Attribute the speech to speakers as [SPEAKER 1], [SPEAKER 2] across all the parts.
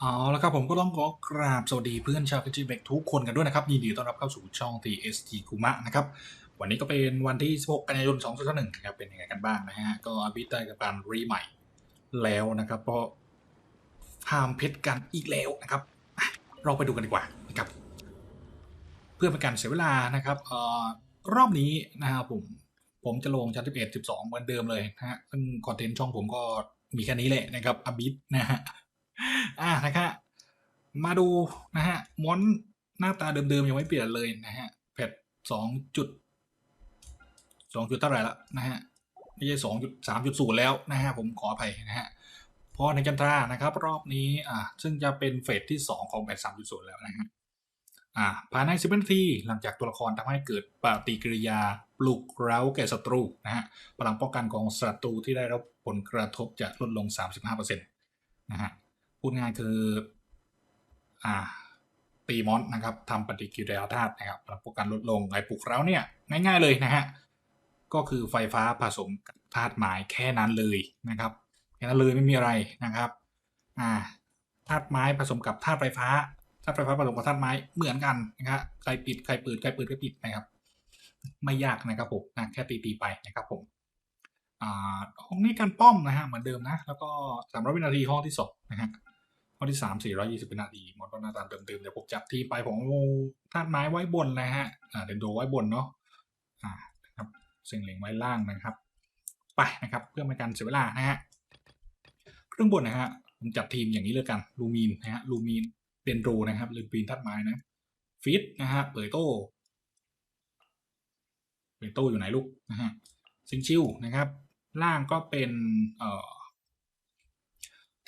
[SPEAKER 1] เอาละครับผมก็ต้องขอกราบสวัสดีเพื่อนชาว KG b a c ทุกคนกันด้วยนะครับ ยินดีต้อนรับเข้าสู่ช่อง TSG Kuma นะครับ วันนี้ก็เป็นวันที่ 16 กันยายน 2021นะครับเป็นยังไงกันบ้างนะฮะ ก็อภิได้กับการรีใหม่แล้วนะครับ เพราะพามเพชรกันอีกแล้วนะครับ เราไปดูกันดีกว่านะครับ เพื่อเป็นการเสียเวลานะครับเอ่อรอบนี้นะครับผมผมจะลงชั้น11 12 เหมือนเดิมเลยนะฮะซึ่งคอนเทนต์ช่องผมก็มีแค่นี้แหละนะครับอบิทนะฮะ อ่านะครับมาดูนะฮะมอนหน้าตาเดิมๆ ยังไม่เปลี่ยนเลยนะฮะแพทสองจุดสองจุดเท่าไหร่ละนะฮะไม่ใช่สองจุดสามจุดศูนย์แล้วนะฮะผมขออภัยนะฮะพราะในจันทรานะครับ รอบนี้อ่าซึ่งจะเป็นเฟสที่สองของแพทสามจุดศูนย์แล้วนะฮะอ่าภายในสิบนาทีหลังจากตัวละครทำให้เกิดปฏิกิริยาปลุกเร้าแก่ศัตรูนะฮะพลังป้องกันของศัตรูที่ได้รับผลกระทบจะลดลง 35%นะฮะ พูดง่ายคือ อ่า ตีมอนนะครับทำปฏิกิริยาธาตุนะครับพลังป้องกันลดลงไอ้ปลุกเร้าเนี่ย ง่าย ๆเลยนะฮะก็คือไฟฟ้าผสมกับธาตุไม้แค่นั้นเลยนะครับแค่นั้นเลยไม่มีอะไรนะครับ อ่าธาตุไม้ผสมกับธาตุไฟฟ้าธาตุไฟฟ้าผสมกับธาตุไม้เหมือนกันนะครับใครปิดใครเปิดใครเปิดใครปิดนะครับ ไม่ยากนะครับผมนะแค่ตีๆไปนะครับผมอ่าห้องนี้การป้อมนะฮะเหมือนเดิมนะ แล้วก็สามร้อยวินาทีห้องที่สองนะฮะ ห้อที่สามสี่ร้อยี่สิบวินาทีหมดก็หน้าตาเดิมๆเดี๋ยวผมจับที่ไปผมเอาธาตุไม้ไว้บนนะฮะอ่าเดนโดไว้บนเนาะอ่านะครับเสียงเหลงไว้ล่างนะครับ ไปนะครับ เพื่อไม่การเสียเวลานะฮะเครื่องบนนะฮะผมจัดทีมอย่างนี้เลยกันลูมีนนะฮะลูมีนเดนโดนะครับหรือปีนธาตุไม้นะฟิตนะฮะเปิดโต้เปิดโต้อยู่ไหนลูกนะฮะซิงชิวนะครับ ล่างก็เป็นเอ่อ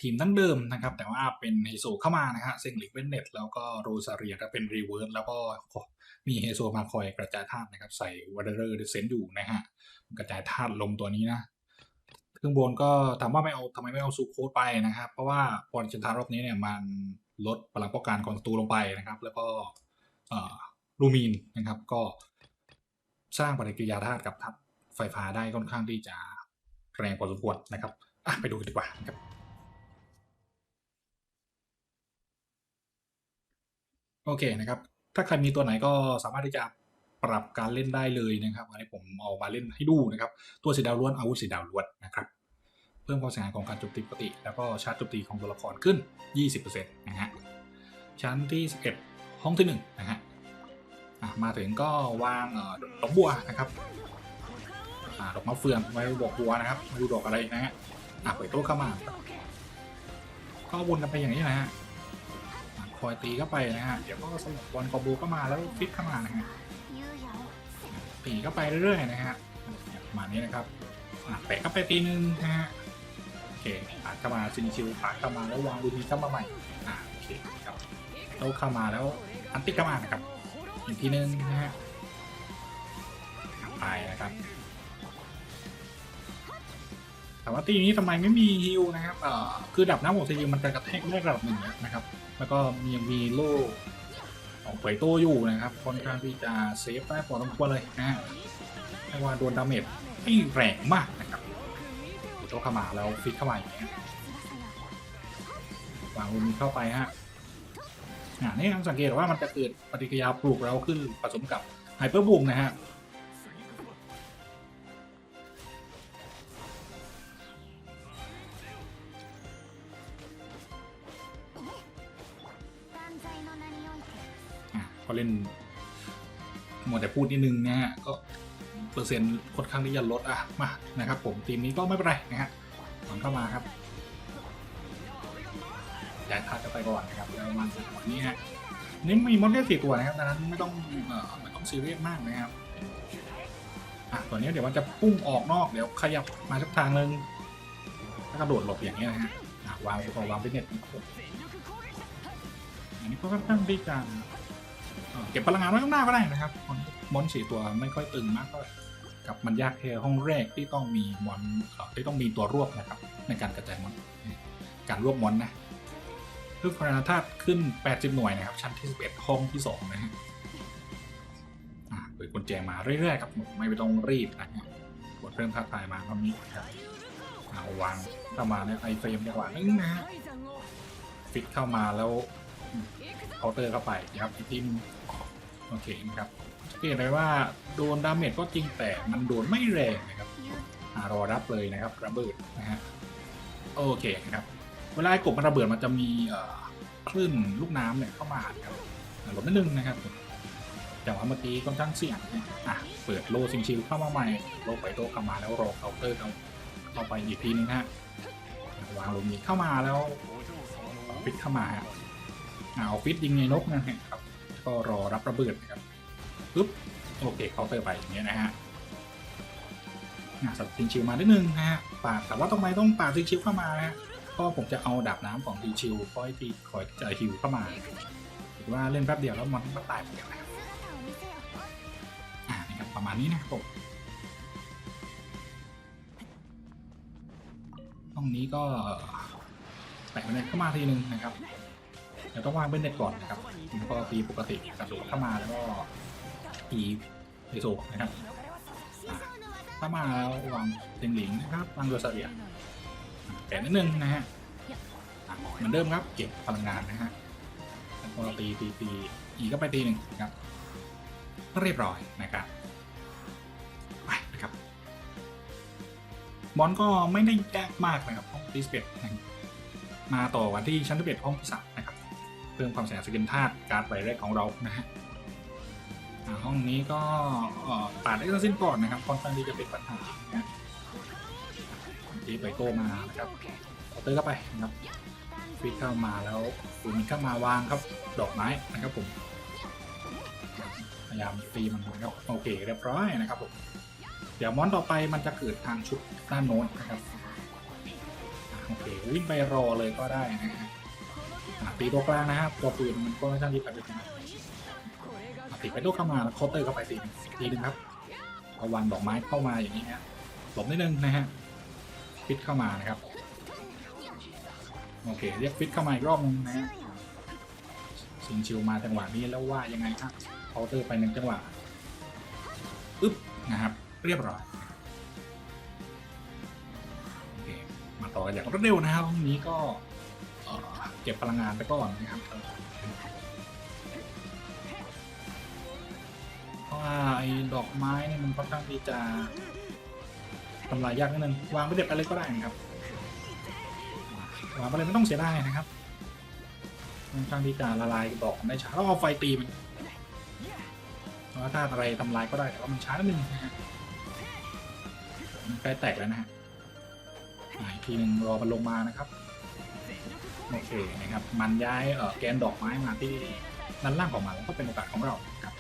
[SPEAKER 1] ทีมตั้งเดิมนะครับ แต่ว่าเป็นเฮโซเข้ามานะฮะเซงลิกเวนเน็ตแล้วก็โรซาเรียก็เป็นรีเวิร์สแล้วก็มีเฮโซมาคอยกระจายธาตุนะครับ ใส่วัตเดอร์เซนอยู่นะฮะกระจายธาตุลงตัวนี้นะเครื่องบนก็ถามว่าไม่เอาทำไมไม่เอาซูโคดไปนะครับ เพราะว่าพอจันทารอบนี้เนี่ยมันลดพลังป้องกันของศัตรูลงไปนะครับ แล้วก็ลูมีนนะครับก็สร้างปฏิกิริยาธาตุกับธาตุไฟฟ้าได้ค่อนข้างที่จะแรงพอสมควรนะครับไปดูกันดีกว่านะครับ โอเคนะครับ ถ้าใครมีตัวไหนก็สามารถที่จะปรับการเล่นได้เลยนะครับอันนี้ผมเอามาเล่นให้ดูนะครับ ตัวสีดาวล้วนอาวุธสีดาวล้วนนะครับ เพิ่มความเสียหายของการโจมตีปกติ แล้วก็ชาร์จโจมตีของตัวละครขึ้น 20%นะฮะชั้นที่ 11 ห้องที่1นะฮะอะมาถึงก็วางดอกบัวนะครับอดอกมะเฟืองไว้ดอกบัวนะครับไม่รู้ดอกอะไรนะฮะอะเปิดโต๊ะเข้ามาก็วนกันไปอย่างนี้นะฮะ คอยตีเข้าไปนะฮะ เดี๋ยวก็สลับบอลคอบเข้ามาแล้วฟิตเข้ามานะฮะตีเข้าไปเรื่อยๆนะฮะประมาณนี้นะครับอะแปะเข้าไปตีนึงนะฮะ โอเคผ่านเข้ามาซินชิวผ่านเข้ามาแล้ววางดูทีเข้ามาใหม่ อ่าโอเคครับโตเข้ามาแล้วอันติเข้ามานะครับอีกทีนึงนะฮะไปนะครับ แต่ว่าตีนี้ทำไมไม่มีฮิลนะครับเอ่อคือดับน้ำหมดทีมันจะกระแทกได้ระดับหนึ่งนะครับ แล้วก็มียังมีโล่ของเผยโต้อยู่นะครับค่อนข้างที่จะเซฟได้พอสมควรเลยนะฮะไม่ว่าโดนดาเมจไม่แรงมากนะครับโต้เข้ามาแล้วฟิกเข้ามาอย่างเงี้ยวางลูมีเข้าไปฮะนี่ต้องสังเกตว่ามันจะเกิดปฏิกิริยาปลูกเราขึ้นผสมกับไฮเปอร์บูมนะฮะ พอเล่นหมดแต่พูดนิดนึงนะฮะก็เปอร์เซ็นต์ค่อนข้างที่จะลดอะมานะครับผมทีมนี้ก็ไม่เป็นไรนะฮะหลังเข้ามาครับย้ายท่าจะไปก่อนนะครับแล้วมันวันนี้ฮะนี่มีมอนแค่สี่ตัวนะครับดังนั้นไม่ต้องเอ่อไม่ต้องซีเรียสมากนะครับอะตัวนี้เดี๋ยวมันจะพุ่งออกนอกเดี๋ยวขยับมาสักทางนึงถ้ากระโดดหลบอย่างเงี้ยนะฮะวางตัววางฟิตเนสอันนี้ก็ค่อนข้างที่จะ เก็บพลังงานไว้ข้างหน้าก็ได้นะครับมอนมอนสี่ตัวไม่ค่อยตึงมากเท่าไหร่กับมันยากแค่ห้องแรกที่ต้องมีมอนที่ต้องมีตัวรวบนะครับ ในการกระจายมอนการรวบมอนนะเพื่อพลังธาตุขึ้น 80 หน่วยนะครับ ชั้นที่ 11 ห้องที่ 2 นะฮะเปิดกุญแจมาเรื่อยๆครับไม่ต้องรีบนะฮะกดเริ่มท้าทายมาตอนนี้ครับเอาวางเข้ามาในไอเฟรมดีกว่านึงนะฮะฟิตเข้ามาแล้ว เคาน์เตอร์เข้าไปนะครับอีกทีมโอเคนะครับสังเกตเลยว่าโดนดาเมจก็จริงแต่มันโดนไม่แรงนะครับอ่ารอรับเลยนะครับระเบิดนะฮะโอเคนะครับเวลาไอ้กบมันระเบิดมันจะมีเอ่อคลื่นลูกน้ำเนี่ยเข้ามาครับหลบนิดนึงนะครับแต่ว่าเมื่อกี้ค่อนข้างเสี่ยงอะเปิดโลซิงชิลเข้ามาใหม่โลไปโตเข้ามาแล้วรอเคาน์เตอร์เอาเข้าไปอีกทีนึงฮะวางลมนี้เข้ามาแล้วฟิตเข้ามา อาเอาฟิตยิงในนกนะครับ ก็รอรับระเบิดนะครับปึ๊บโอเคเคาน์เตอร์ไปอย่างเงี้ยนะฮะอะสับซิงชิลมานิดนึงนะฮะปาดแต่ว่าต้องไมต้องปาดซิงชิลเข้ามานะฮะก็ผมจะเอาดาบน้ำของดีชิลคอยตีคอยจะฮิวเข้ามาถือว่าเล่นแป๊บเดียวแล้วมันก็ตายไปแล้วนะครับอ่านี่ครับประมาณนี้นะครับผมห้องนี้ก็แปะเน็ตเข้ามาทีนึงนะครับ ดี๋ยวต้องวางเป็นเน็ตก่อนนะครับผมก็ตีปกติกระโดดเข้ามาแล้วก็ตีเอโซนะครับอะเข้ามาแล้ววางเต็งหลิงนะครับวางโดยเสลียแกะนิดนึงนะฮะเหมือนเดิมครับเก็บพลังงานนะฮะแล้วก็ตีตีตีอีก็ไปตีหนึ่งนะครับเรียบร้อยนะครับไปนะครับบอลก็ไม่ได้แยกมากนะครับห้องที่สิบเอ็ดมาต่อกันที่ชั้นที่เอ็ดห้องที่สามน เพิ่มความแสงสกินธาตุการ์ดใบแรกของเรานะฮะห้องนี้ก็เอ่อปาดได้ทั้งสิ้นก่อนนะครับค่อนข้างที่จะเป็นปัญหานะทีไปโก้มานะครับเอาเตอร์เข้าไปนะครับฟิตเข้ามาแล้วฟูมิเข้ามาวางครับดอกไม้นะครับผมพยายามตีมันนะครับโอเคเรียบร้อยนะครับผมเดี๋ยวมอนต่อไปมันจะเกิดทางชุดด้านโน้นนะครับโอเควิ่งไปรอเลยก็ได้นะฮะ ตีตัวกลางนะครับตัวปืนมันก็ไม่ช่างที่ไปเป็นอะตีไปโต้เข้ามาแล้วเคาน์เตอร์เข้าไปตีหนึ่งทีหนึงครับเอาวางดอกไม้เข้ามาอย่างนี้ฮะหลบนิดนึงนะฮะฟิตเข้ามานะครับโอเคเรียกฟิตเข้ามาอีกรอบนึงนะฮะสิงชิวมาจังหวะนี้แล้วว่ายังไงครับเคาน์เตอร์ไปหนึ่งจังหวะอึ๊บนะครับ เรียบร้อยมาต่อกันอย่างรวดเร็วนะครับห้องนี้ก็ ก็บพลังงานไปก่อนนะครับเพราะว่าไอ้ดอกไม้เนี่ยมันค่อนข้างที่จะทำลายยากนิดนึงวางไปเด็ดอะไรก็ได้นะครับวางไปเลยไม่ต้องเสียดายนะครับค่อนข้างที่จะละลายดอกได้ช้าแล้วเอาไฟตีมันเพราะว่าถ้าอะไรทำลายก็ได้แต่ว่ามันช้านิดนึงนะฮะมันใกล้แตกแล้วนะฮะอีกทีหนึ่งรอมันลงมานะครับ โอเคนะครับ มันย้ายเออแกนดอกไม้มาที่ด้านล่างของมันก็เป็นโอกาสของเราครับ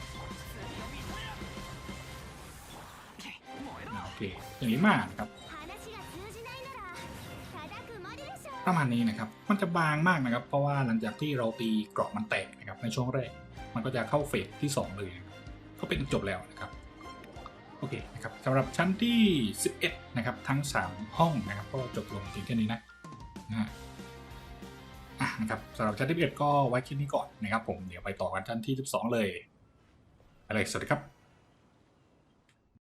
[SPEAKER 1] โอเคอย่างนี้มากนะครับประมาณนี้นะครับ มันจะบางมากนะครับ เพราะว่าหลังจากที่เราตีกราะมันแตกนะครับในช่วงแรก มันก็จะเข้าเฟสที่ 2 เลย ก็เป็นจบแล้วนะครับ โอเคนะครับสำหรับชั้นที่ 11 นะครับ ทั้ง 3 ห้องนะครับ ก็จบลงเพียงแค่นี้นะนะฮะ นะครับสำหรับชั้นที่11ก็ไว้แค่นี้ก่อนนะครับผมเดี๋ยวไปต่อกันชั้นที่ 12 เลยอะไรสวัสดีครับ